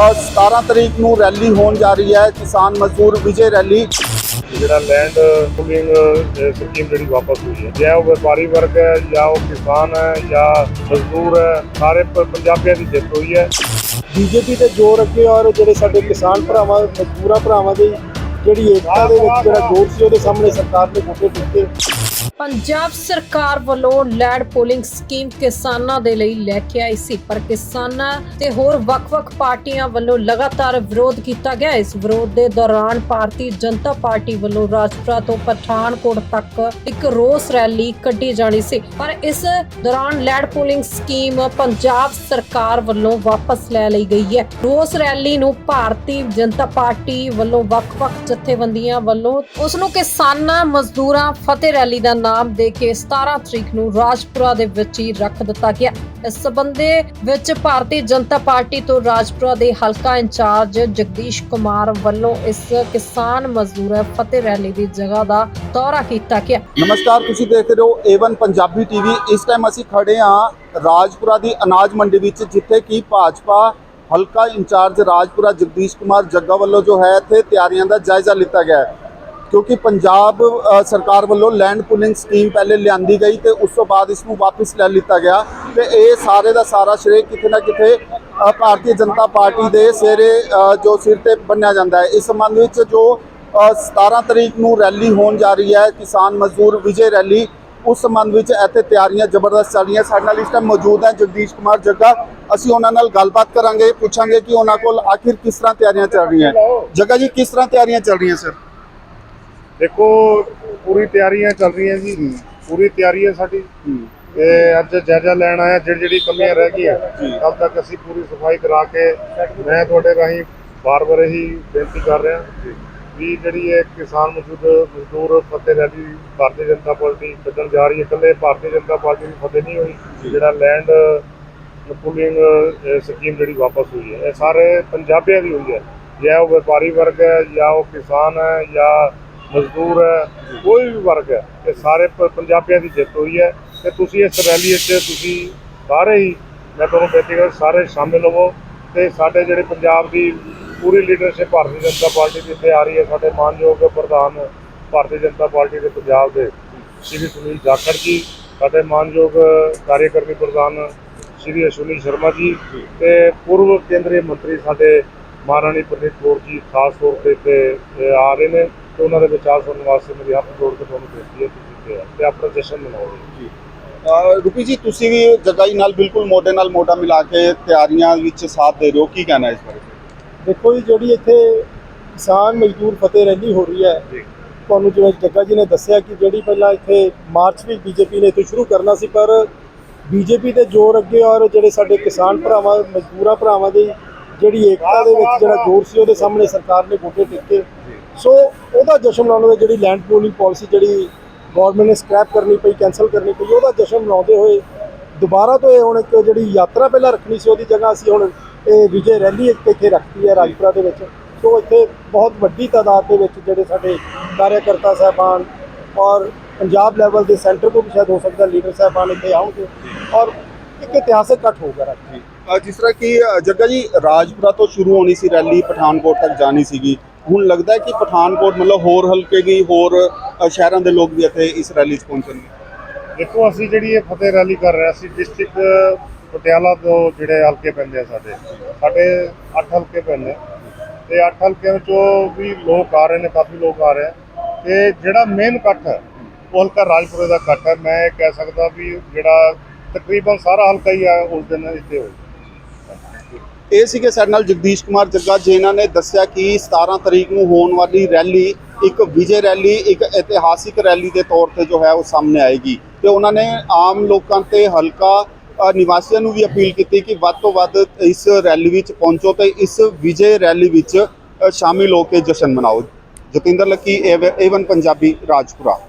ਅ, 17 ਤਰੀਕ ਨੂੰ ਰੈਲੀ ਹੋਣ ਜਾ ਰਹੀ ਹੈ ਕਿਸਾਨ ਮਜ਼ਦੂਰ ਵਿਜੇ ਰੈਲੀ। ਜਿਹੜਾ ਲੈਂਡ ਪੁਲਿੰਗ ਸਕੀਮ ਜਿਹੜੀ ਵਾਪਸ ਹੋਈ ਹੈ ਜਾਂ ਉਹ ਵਪਾਰੀ ਵਰਗ ਹੈ ਜਾਂ ਉਹ ਕਿਸਾਨ ਹੈ ਜਾਂ ਮਜ਼ਦੂਰ ਹੈ ਸਾਰੇ ਪੰਜਾਬੀਆਂ ਦੀ ਜਿੱਤ ਹੋਈ ਹੈ। ਬੀਜੇਪੀ ਤੇ ਜ਼ੋਰ ਅੱਗੇ ਔਰ ਜਿਹੜੇ ਸਾਡੇ ਕਿਸਾਨ ਭਰਾਵਾਂ ਮਜ਼ਦੂਰਾਂ ਭਰਾਵਾਂ ਦੀ ਜਿਹੜੀ ਏਕਤਾ ਦੇ ਵਿੱਚ ਜਿਹੜਾ ਜ਼ੋਰ ਸੀ ਉਹਦੇ ਸਾਹਮਣੇ ਸਰਕਾਰ ਨੇ ਗੋਡੇ ਟਿੱਕੇ ਪੰਜਾਬ ਸਰਕਾਰ ਵੱਲੋਂ ਲੈਂਡ ਪੋਲਿੰਗ ਸਕੀਮ ਕਿਸਾਨਾਂ ਦੇ ਲਈ ਲੈ ਕੇ ਆਈ ਸੀ, ਪਰ ਕਿਸਾਨਾਂ ਤੇ ਹੋਰ ਵੱਖ-ਵੱਖ ਪਾਰਟੀਆਂ ਵੱਲੋਂ ਲਗਾਤਾਰ ਵਿਰੋਧ ਕੀਤਾ ਗਿਆ। ਇਸ ਵਿਰੋਧ ਦੇ ਦੌਰਾਨ ਭਾਰਤੀ ਜਨਤਾ ਪਾਰਟੀ ਵੱਲੋਂ ਰਾਜਪੁਰਾ ਤੋਂ ਪਠਾਨਕੋਟ ਤੱਕ ਇੱਕ ਰੋਸ ਰੈਲੀ ਕੱਢੀ ਜਾਣੀ ਸੀ, ਪਰ ਇਸ ਦੌਰਾਨ ਲੈਂਡ ਪੋਲਿੰਗ ਸਕੀਮ ਪੰਜਾਬ ਸਰਕਾਰ ਵੱਲੋਂ ਵਾਪਸ ਲੈ ਲਈ ਗਈ ਹੈ। ਰੋਸ ਰੈਲੀ ਨੂੰ ਭਾਰਤੀ ਜਨਤਾ ਪਾਰਟੀ ਵੱਲੋਂ ਵੱਖ-ਵੱਖ ਜਥੇਬੰਦੀਆਂ ਵੱਲੋਂ ਉਸ ਨੂੰ ਕਿਸਾਨਾਂ ਮਜ਼ਦੂਰਾਂ ਫਤਿਹ ਰੈਲੀ ਦਾ ਨਾਮ ਦੇ ਕੇ 17 ਤਰੀਕ ਨੂੰ ਰਾਜਪੁਰਾ ਦੇ ਵਿੱਚ ਹੀ ਰੱਖ ਦਿੱਤਾ ਗਿਆ। ਇਸ ਸਬੰਧੇ ਵਿੱਚ ਭਾਰਤੀ ਜਨਤਾ ਪਾਰਟੀ ਤੋਂ ਰਾਜਪੁਰਾ ਦੇ ਹਲਕਾ ਇੰਚਾਰਜ ਜਗਦੀਸ਼ ਕੁਮਾਰ ਵੱਲੋਂ ਇਸ ਕਿਸਾਨ ਮਜ਼ਦੂਰ ਫਤਿਹ ਰੈਲੀ ਦੀ ਜਗ੍ਹਾ ਦਾ ਦੌਰਾ ਕੀਤਾ ਗਿਆ। ਨਮਸਕਾਰ, ਤੁਸੀਂ ਦੇਖ ਰਹੇ ਹੋ ਏਵਨ ਪੰਜਾਬੀ ਟੀਵੀ ਇਸ ਟਾਈਮ ਅਸੀਂ ਖੜੇ ਹਾਂ ਰਾਜਪੁਰਾ ਦੀ ਅਨਾਜ ਮੰਡੀ ਵਿੱਚ, ਜਿੱਥੇ ਕਿ ਭਾਜਪਾ ਹਲਕਾ ਇੰਚਾਰਜ ਰਾਜਪੁਰਾ ਜਗਦੀਸ਼ ਕੁਮਾਰ ਜੱਗਾ ਵੱਲੋਂ ਜੋ ਹੈ, ਇੱਥੇ ਤਿਆਰੀਆਂ ਦਾ ਜਾਇਜ਼ਾ ਲਿੱਤਾ ਗਿਆ ਹੈ। ਕਿਉਂਕਿ ਪੰਜਾਬ ਸਰਕਾਰ ਵੱਲੋਂ ਲੈਂਡ ਪੁਲਿੰਗ ਸਕੀਮ ਪਹਿਲੇ ਲਿਆਂਦੀ ਗਈ ਤੇ ਉਸ ਤੋਂ ਬਾਅਦ ਇਸ ਨੂੰ ਵਾਪਸ ਲੈ ਲਿੱਤਾ ਗਿਆ ਤੇ ਇਹ ਸਾਰੇ ਦਾ ਸਾਰਾ ਸ਼੍ਰੇਅ ਕਿਤੇ ਨਾ ਕਿਤੇ ਭਾਰਤੀ ਜਨਤਾ ਪਾਰਟੀ ਦੇ ਸਿਰੇ ਜੋ ਸਿਰ ਤੇ ਬੰਨਿਆ ਜਾਂਦਾ ਹੈ। ਇਸ ਸੰਬੰਧ ਵਿੱਚ ਜੋ ਅ, 17 ਤਰੀਕ ਨੂੰ ਰੈਲੀ ਹੋਣ ਜਾ ਰਹੀ ਹੈ ਕਿਸਾਨ ਮਜ਼ਦੂਰ ਵਿਜੇ ਰੈਲੀ ਉਸ ਸੰਬੰਧ ਵਿੱਚ ਇੱਥੇ ਤਿਆਰੀਆਂ ਜ਼ਬਰਦਸਤ ਚੱਲ ਰਹੀਆਂ। ਸਾਡੇ ਨਾਲ ਇਸ ਟਾਈਮ ਮੌਜੂਦ ਹੈ ਜਗਦੀਸ਼ ਕੁਮਾਰ ਜੱਗਾ। ਅਸੀਂ ਉਹਨਾਂ ਨਾਲ ਗੱਲਬਾਤ ਕਰਾਂਗੇ ਪੁੱਛਾਂਗੇ ਕਿ ਉਹਨਾਂ ਕੋਲ ਆਖਿਰ ਕਿਸ ਤਰ੍ਹਾਂ ਤਿਆਰੀਆਂ ਚੱਲ ਰਹੀਆਂ। ਜੱਗਾ ਜੀ ਕਿਸ ਤਰ੍ਹਾਂ ਤਿਆਰੀਆਂ ਚੱਲ ਰਹੀਆਂ ਸਰ? ਦੇਖੋ ਪੂਰੀ ਤਿਆਰੀਆਂ ਚੱਲ ਰਹੀਆਂ ਜੀ। ਪੂਰੀ ਤਿਆਰੀ ਹੈ ਸਾਡੀ। ਤੇ ਅੱਜ ਜਾਇਜ਼ਾ ਲੈਣ ਆਇਆ ਜਿਹੜੀ ਜਿਹੜੀ ਕਮੀਆਂ ਰਹਿ ਗਈਆਂ। ਕੱਲ ਤੱਕ ਅਸੀਂ ਪੂਰੀ ਸਫ਼ਾਈ ਕਰਾ ਕੇ ਮੈਂ ਤੁਹਾਡੇ ਰਾਹੀਂ ਬਾਰ-ਬਾਰ ਇਹੀ ਬੇਨਤੀ ਕਰ ਰਿਹਾ। ਵੀ ਜਿਹੜੀ ਇਹ ਕਿਸਾਨ ਮਜ਼ਦੂਰ ਮਜ਼ਦੂਰ ਫਤਿਹ ਰੈਲੀ ਭਾਰਤੀ ਜਨਤਾ ਪਾਰਟੀ ਕੱਢਣ ਜਾ ਰਹੀ ਹੈ ਇਕੱਲੇ ਭਾਰਤੀ ਜਨਤਾ ਪਾਰਟੀ ਦੀ ਫਤਿਹ ਨਹੀਂ ਹੋਈ। ਜਿਹੜਾ ਲੈਂਡ ਪੁਲਿੰਗ ਸਕੀਮ ਜਿਹੜੀ ਵਾਪਸ ਹੋਈ ਹੈ ਇਹ ਸਾਰੇ ਪੰਜਾਬੀਆਂ ਦੀ ਹੋਈ ਹੈ। ਜਾਂ ਉਹ ਵਪਾਰੀ ਵਰਗ ਹੈ ਜਾਂ ਉਹ ਕਿਸਾਨ ਹੈ ਜਾਂ ਮਜ਼ਦੂਰ ਹੈ, ਕੋਈ ਵੀ ਵਰਗ ਹੈ, ਇਹ ਸਾਰੇ ਪ- ਪੰਜਾਬੀਆਂ ਦੀ ਜਿੱਤ ਹੋਈ ਹੈ ਤੇ ਤੁਸੀਂ ਇਸ ਰੈਲੀ ਵਿੱਚ ਤੁਸੀਂ ਸਾਰੇ ਹੀ, ਮੈਂ ਤੁਹਾਨੂੰ ਬੇਨਤੀ ਕਰ ਸਾਰੇ ਸ਼ਾਮਿਲ ਹੋਵੋ ਤੇ ਸਾਡੇ ਜਿਹੜੇ ਪੰਜਾਬ ਦੀ ਪੂਰੀ ਲੀਡਰਸ਼ਿਪ ਭਾਰਤੀ ਜਨਤਾ ਪਾਰਟੀ ਦੀ ਇੱਥੇ ਆ ਰਹੀ ਹੈ, ਸਾਡੇ ਮਾਨਯੋਗ ਪ੍ਰਧਾਨ ਭਾਰਤੀ ਜਨਤਾ ਪਾਰਟੀ ਦੇ ਪੰਜਾਬ ਦੇ ਸ਼੍ਰੀ ਸੁਨੀਲ ਜਾਖੜ ਜੀ, ਸਾਡੇ ਮਾਨਯੋਗ ਕਾਰਜਕਰਮੀ ਪ੍ਰਧਾਨ ਸ਼੍ਰੀ ਅਸ਼ਵਨੀ ਸ਼ਰਮਾ ਜੀ ਤੇ ਪੂਰਵ ਕੇਂਦਰੀ ਮੰਤਰੀ ਸਾਡੇ ਮਹਾਰਾਣੀ ਪ੍ਰਨੀਤ ਕੌਰ ਜੀ, ਖਾਸ ਤੌਰ ਤੇ ਇੱਥੇ ਆ ਰਹੇ ਨੇ। ਤੇ ਉਹਨਾਂ ਦੇ ਵਿਚਾਰ ਸੁਣਨ ਵਾਸਤੇ ਮੇਰੀ ਹੱਥ ਜੋੜ ਕੇ ਤੁਹਾਨੂੰ ਬੇਨਤੀ ਹੈ ਤੁਸੀਂ ਆਓ ਤੇ ਆਪਣਾ ਜਸ਼ਨ ਮਨਾਓ। ਜੀ। ਰੂਪੀ ਜੀ ਤੁਸੀਂ ਵੀ ਜੱਗਾ ਜੀ ਨਾਲ ਬਿਲਕੁਲ ਮੋਢੇ ਨਾਲ ਮੋਢਾ ਮਿਲਾ ਕੇ ਤਿਆਰੀਆਂ ਵਿੱਚ ਸਾਥ ਦੇ ਰਹੇ ਹੋ। ਕੀ ਕਹਿਣਾ ਇਸ ਬਾਰੇ? ਦੇਖੋ ਜੀ ਜਿਹੜੀ ਇੱਥੇ ਕਿਸਾਨ ਮਜ਼ਦੂਰ ਫਤਿਹ ਰੈਲੀ ਹੋ ਰਹੀ ਹੈ। ਤੁਹਾਨੂੰ ਜਿਵੇਂ ਜੱਗਾ ਜੀ ਨੇ ਦੱਸਿਆ ਕਿ ਜਿਹੜੀ ਪਹਿਲਾਂ ਇੱਥੇ ਮਾਰਚ ਵੀ ਬੀਜੇਪੀ ਨੇ ਇੱਥੇ ਸ਼ੁਰੂ ਕਰਨਾ ਸੀ ਪਰ ਬੀਜੇਪੀ ਤੇ ਜ਼ੋਰ ਅੱਗੇ ਔਰ ਜਿਹੜੇ ਸਾਡੇ ਕਿਸਾਨ ਭਰਾਵਾਂ ਮਜ਼ਦੂਰਾਂ ਭਰਾਵਾਂ ਦੀ ਜਿਹੜੀ ਏਕਤਾ ਦੇ ਵਿੱਚ ਜਿਹੜਾ ਜ਼ੋਰ ਸੀ ਉਹਦੇ ਸਾਹਮਣੇ ਸਰਕਾਰ ਨੇ ਗੋਡੇ ਟਿੱਕੇ। ਸੋ ਉਹਦਾ ਜਸ਼ਨ ਮਨਾਉਣ ਦੇ ਜਿਹੜੀ ਲੈਂਡ ਪੋਲਿੰਗ ਪਾਲਿਸੀ ਜਿਹੜੀ ਗਵਰਨਮੈਂਟ ਨੇ ਸਕ੍ਰੈਪ ਕਰਨੀ ਪਈ ਕੈਨਸਲ ਕਰਨੀ ਪਈ ਉਹਦਾ ਜਸ਼ਨ ਮਨਾਉਂਦੇ ਹੋਏ ਦੁਬਾਰਾ ਤੋਂ ਇਹ ਹੁਣ ਇੱਕ ਜਿਹੜੀ ਯਾਤਰਾ ਪਹਿਲਾਂ ਰੱਖਣੀ ਸੀ ਉਹਦੀ ਜਗ੍ਹਾ ਅਸੀਂ ਹੁਣ ਇਹ ਵਿਜੇ ਰੈਲੀ ਇੱਕ ਇੱਥੇ ਰੱਖਤੀ ਹੈ ਰਾਜਪੁਰਾ ਦੇ ਵਿੱਚ। ਸੋ ਇੱਥੇ ਬਹੁਤ ਵੱਡੀ ਤਾਦਾਦ ਦੇ ਵਿੱਚ ਜਿਹੜੇ ਸਾਡੇ ਕਾਰਜਕਰਤਾ ਸਾਹਿਬਾਨ ਔਰ ਪੰਜਾਬ ਲੈਵਲ ਦੇ ਸੈਂਟਰ ਤੋਂ ਵੀ ਸ਼ਾਇਦ ਹੋ ਸਕਦਾ ਲੀਡਰ ਸਾਹਿਬਾਨ ਇੱਥੇ ਆਉਣਗੇ ਔਰ ਇੱਕ ਇਤਿਹਾਸਕ ਇਕੱਠ ਹੋਊਗਾ ਰਾਜਪੁਰਾ। ਅ, ਜਿਸ ਤਰ੍ਹਾਂ ਕਿ ਜੱਗਾ ਜੀ ਰਾਜਪੁਰਾ ਤੋਂ ਸ਼ੁਰੂ ਹੋਣੀ ਸੀ ਰੈਲੀ ਪਠਾਨਕੋਟ ਤੱਕ ਜਾਣੀ ਸੀਗੀ। ਹੁਣ ਲੱਗਦਾ ਹੈ ਕਿ ਪਠਾਨਕੋਟ ਮਤਲਬ ਹੋਰ ਹਲਕੇ ਦੀ ਹੋਰ ਸ਼ਹਿਰਾਂ ਦੇ ਲੋਕ ਵੀ ਇੱਥੇ ਇਸ ਰੈਲੀ 'ਚ ਪਹੁੰਚਣਗੇ ਦੇਖੋ, ਅਸੀਂ ਜਿਹੜੀ ਇਹ ਫਤਿਹ ਰੈਲੀ ਕਰ ਰਹੇ ਹਾਂ, ਅਸੀਂ ਡਿਸਟ੍ਰਿਕਟ ਪਟਿਆਲਾ ਤੋਂ ਜਿਹੜੇ ਹਲਕੇ ਪੈਂਦੇ ਆ ਸਾਡੇ ਸਾਡੇ 8 ਹਲਕੇ ਪੈਂਦੇ ਆ। ਤੇ 8 ਹਲਕਿਆਂ ਵਿੱਚੋਂ ਵੀ ਲੋਕ ਆ ਰਹੇ ਨੇ, ਕਾਫੀ ਲੋਕ ਆ ਰਹੇ ਆ। ਤੇ ਜਿਹੜਾ ਮੇਨ ਇਕੱਠ ਹੈ, ਉਹ ਹਲਕਾ ਰਾਜਪੁਰੇ ਦਾ ਇਕੱਠ ਹੈ। ਮੈਂ ਇਹ ਕਹਿ ਸਕਦਾ ਵੀ ਜਿਹੜਾ ਤਕਰੀਬਨ ਸਾਰਾ ਹਲਕਾ ਹੀ ਆ ਉਸ ਦਿਨ ਇੱਥੇ ਹੋਇਆ। ਇਹ ਸੀਗੇ ਸਾਡੇ ਨਾਲ ਜਗਦੀਸ਼ ਕੁਮਾਰ ਜੱਗਾ, ਜਿਨ੍ਹਾਂ ਨੇ ਦੱਸਿਆ ਕਿ 17 ਤਰੀਕ ਨੂੰ ਹੋਣ ਵਾਲੀ ਰੈਲੀ, ਇੱਕ ਵਿਜੇ ਰੈਲੀ, ਇੱਕ ਇਤਿਹਾਸਿਕ ਰੈਲੀ ਦੇ ਤੌਰ ਤੇ ਜੋ ਹੈ ਉਹ ਸਾਹਮਣੇ ਆਏਗੀ। ਤੇ ਉਹਨਾਂ ਨੇ ਆਮ ਲੋਕਾਂ ਤੇ ਹਲਕਾ ਨਿਵਾਸੀਆਂ ਨੂੰ ਵੀ ਅਪੀਲ ਕੀਤੀ ਕਿ ਵੱਧ ਤੋਂ ਵੱਧ ਇਸ ਰੈਲੀ ਵਿੱਚ ਪਹੁੰਚੋ ਤੇ ਇਸ ਵਿਜੇ ਰੈਲੀ ਵਿੱਚ ਸ਼ਾਮਿਲ ਹੋ ਕੇ ਜਸ਼ਨ ਮਨਾਓ। Jatinder Lucky Avon Punjabi, Rajpura.